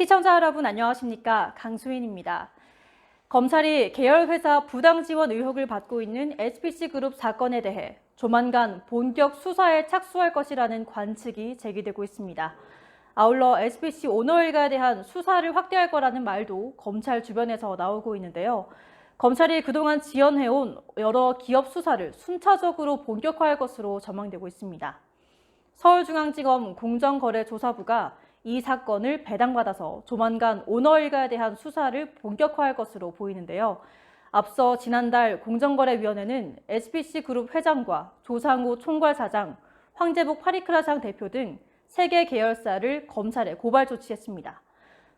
시청자 여러분 안녕하십니까? 강수인입니다. 검찰이 계열회사 부당 지원 의혹을 받고 있는 SPC그룹 사건에 대해 조만간 본격 수사에 착수할 것이라는 관측이 제기되고 있습니다. 아울러 SPC 오너 일가에 대한 수사를 확대할 거라는 말도 검찰 주변에서 나오고 있는데요. 검찰이 그동안 지연해온 여러 기업 수사를 순차적으로 본격화할 것으로 전망되고 있습니다. 서울중앙지검 공정거래조사부가 이 사건을 배당받아서 조만간 오너 일가에 대한 수사를 본격화할 것으로 보이는데요. 앞서 지난달 공정거래위원회는 SPC 그룹 회장과 조상우 총괄사장, 황재복 파리크라상 대표 등세개 계열사를 검찰에 고발 조치했습니다.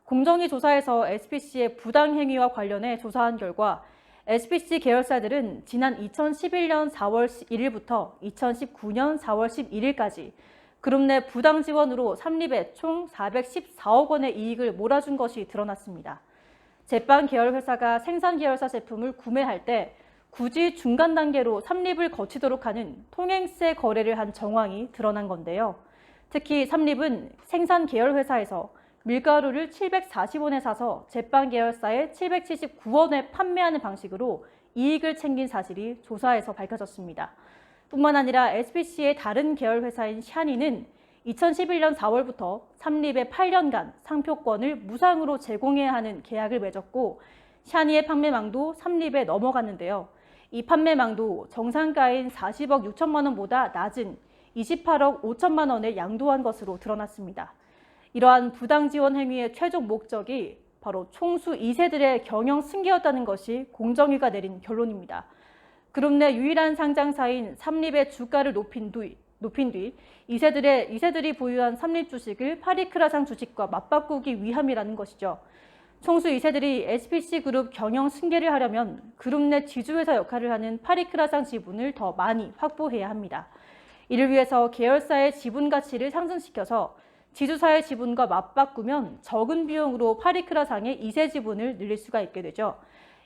공정위 조사에서 SPC의 부당 행위와 관련해 조사한 결과 SPC 계열사들은 지난 2011년 4월 1일부터 2019년 4월 11일까지 그룹 내 부당 지원으로 삼립에 총 414억 원의 이익을 몰아준 것이 드러났습니다. 제빵 계열 회사가 생산 계열사 제품을 구매할 때 굳이 중간 단계로 삼립을 거치도록 하는 통행세 거래를 한 정황이 드러난 건데요. 특히 삼립은 생산 계열 회사에서 밀가루를 740원에 사서 제빵 계열사에 779원에 판매하는 방식으로 이익을 챙긴 사실이 조사에서 밝혀졌습니다. 뿐만 아니라 SPC의 다른 계열 회사인 샤니는 2011년 4월부터 삼립에 8년간 상표권을 무상으로 제공해야 하는 계약을 맺었고 샤니의 판매망도 삼립에 넘어갔는데요. 이 판매망도 정상가인 40억 6천만 원보다 낮은 28억 5천만 원에 양도한 것으로 드러났습니다. 이러한 부당 지원 행위의 최종 목적이 바로 총수 2세들의 경영 승계였다는 것이 공정위가 내린 결론입니다. 그룹 내 유일한 상장사인 삼립의 주가를 높인 뒤, 높인 뒤 이세들의, 이세들이 보유한 삼립 주식을 파리크라상 주식과 맞바꾸기 위함이라는 것이죠. 총수 이세들이 SPC 그룹 경영 승계를 하려면 그룹 내 지주회사 역할을 하는 파리크라상 지분을 더 많이 확보해야 합니다. 이를 위해서 계열사의 지분 가치를 상승시켜서 지주사의 지분과 맞바꾸면 적은 비용으로 파리크라상의 이세 지분을 늘릴 수가 있게 되죠.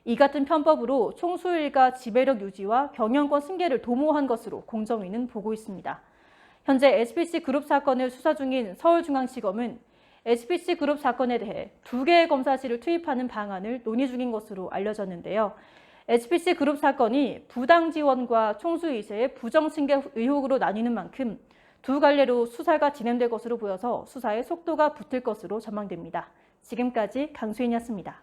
이 같은 편법으로 총수일가 지배력 유지와 경영권 승계를 도모한 것으로 공정위는 보고 있습니다. 현재 SPC 그룹 사건을 수사 중인 서울중앙지검은 SPC 그룹 사건에 대해 두 개의 검사실을 투입하는 방안을 논의 중인 것으로 알려졌는데요. SPC 그룹 사건이 부당 지원과 총수 이세의 부정 승계 의혹으로 나뉘는 만큼 두 갈래로 수사가 진행될 것으로 보여서 수사의 속도가 붙을 것으로 전망됩니다. 지금까지 강수인이었습니다.